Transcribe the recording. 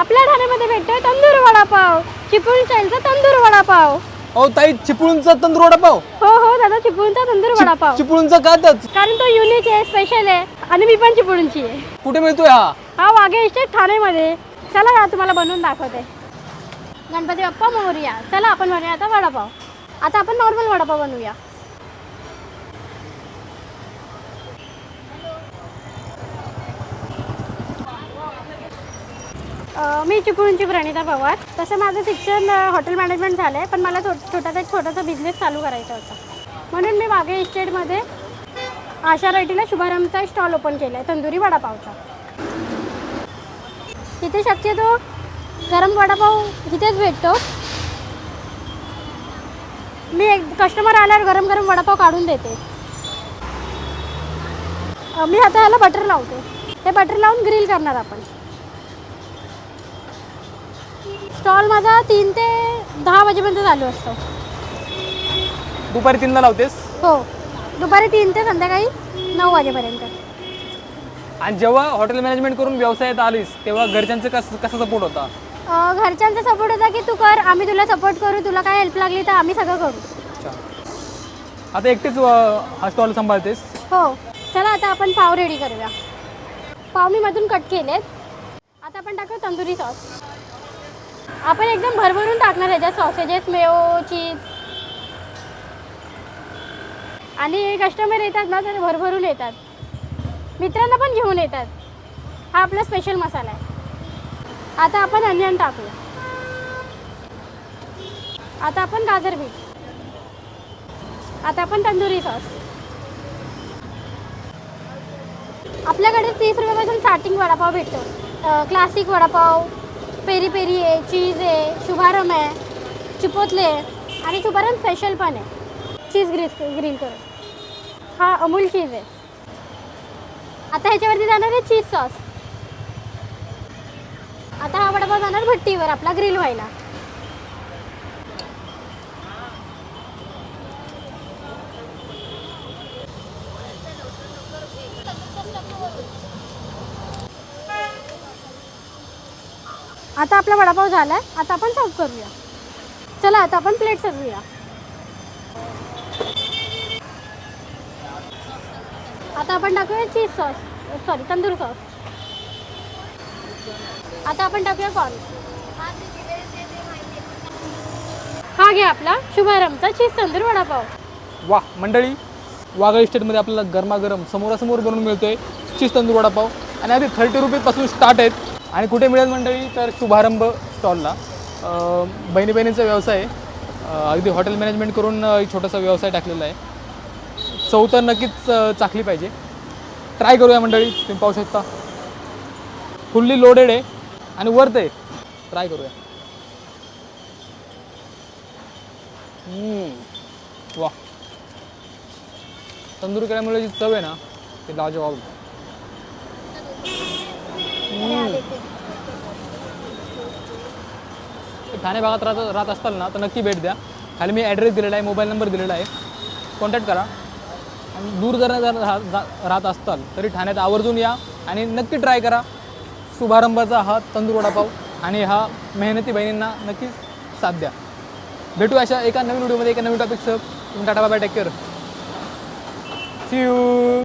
आपल्या ठाण्यामध्ये भेटतोय तंदूर वडापाव. चिपळूण स्टाईलचा तंदूर वडापाव. अहो ताई चिपळूणचा तंदूर वडापाव? हो हो दादा चिपळूणचा तंदूर वडापाव. चिपळूणचा का त्याच कारण तो युनिक आहे स्पेशल आहे आणि मी पण चिपळूणची आहे. कुठे मिळतोय हा? हा वाघे इस्टेट ठाणेमध्ये चला ना तुम्हाला बनवून दाखवते. गणपती बाप्पा मोरया. चला आपण बनवूया आता वडापाव. आता आपण नॉर्मल वडापाव बनवूया. मी चिपळूणची प्रणिता पवार. तसं माझं शिक्षण हॉटेल मॅनेजमेंट झालं आहे पण मला थो छोटासा एक छोटासा बिझनेस चालू करायचा होता. म्हणून मी वाघे इस्टेटमध्ये आशा रायटीला शुभारंभचा स्टॉल ओपन केला आहे तंदुरी वडापावचा. तिथे शक्यतो गरम वडापाव इथेच भेटतो. मी एक कस्टमर आल्यावर गरम गरम वडापाव काढून देते. मी आता ह्याला बटर लावते. हे बटर लावून ग्रिल करणार आपण. स्टॉल माझा तीन ते दहा वाजेपर्यंत चालू असतो. दुपारी तीनला लावतेस? हो. दुपारी तीन ते संध्याकाळी नऊ वाजेपर्यंत. आणि जेव्हा हॉटेल मॅनेजमेंट करून व्यवसायात आलीस तेव्हा घरच्यांचं कस कसा सपोर्ट होता? अ, घरच्यांचा सपोर्ट होता की तू कर आम्ही तुला सपोर्ट करू तुला काय हेल्प लागली तर आम्ही सगळं करू. अच्छा. आता एकटेच अं, हा स्टॉल सांभाळतेस? हो. चला आता आपण पाव रेडी करूया. पाव मी मधून कट केलेत. आता आपण टाकू तंदुरी सॉस आपण एकदम भरभरून टाकणार ह्याच्यात सॉसेजेस मेयो चीज आणि कस्टमर येतात ना तर भरभरून येतात. मित्रांना पण घेऊन येतात. हा आपला स्पेशल मसाला आहे. आता आपण अनियन टाकू आता आपण गाजर बीट. आता आपण तंदुरी सॉस आपल्याकडे तीस रुपयापासून स्टार्टिंग वडापाव भेटतो. क्लासिक वडापाव पेरी पेरी आहे चीज आहे शुभारम आहे चिपोतले आहे आणि शुभारम स्पेशल पण आहे चीज ग्रीस ग्रीन करून हा अमूल चीज आहे आता ह्याच्यावरती जाणार आहे चीज सॉस आता हा वडापाव जाणार भट्टीवर आपला ग्रिल व्हायला। आता आपला वडापाव झाला आहे आता आपण सर्व करूया. चला आता आपण प्लेट सर्वूया. आता आपण टाकूया cheese sauce sorry tandoor sauce आता आपण टाकूया कॉर्न हा घ्या आपला शुभारंभचा चीज तंदूर वडापाव. वा मंडळी वाघा इस्टेटमध्ये आपल्याला गरमागरम समोरासमोर बनवून मिळतोय चीज तंदूर वडापाव. आणि आधी थर्टी रुपीजपासून स्टार्ट आहेत. आणि कुठे मिळेल मंडळी? तर शुभारंभ स्टॉलला बहिणी बहिणीचा व्यवसाय आहे. अगदी हॉटेल मॅनेजमेंट करून एक छोटासा व्यवसाय टाकलेला आहे. चव तर नक्कीच चाखली पाहिजे. ट्राय करूया मंडळी तुम्ही पाहू शकता. फुल्ली लोडेड आहे आणि वर्थ आहे. ट्राय करूया. वा तंदूर केल्यामुळे जी चव आहे ना ती लाजवाब ठाणे भागात राहत राहत असताल ना तर नक्की भेट द्या. खाली मी ॲड्रेस दिलेला आहे मोबाईल नंबर दिलेला आहे. कॉन्टॅक्ट करा. आणि दूर जर जर राहत असताल तरी ठाण्यात आवर्जून या आणि नक्की ट्राय करा. शुभारंभाचा हा तंदूर वडापाव आणि हा मेहनती बहिणींना नक्की साथ द्या. भेटू अशा एका नवीन व्हिडिओमध्ये एका नवीन टॉपिकसह tata bye take care see you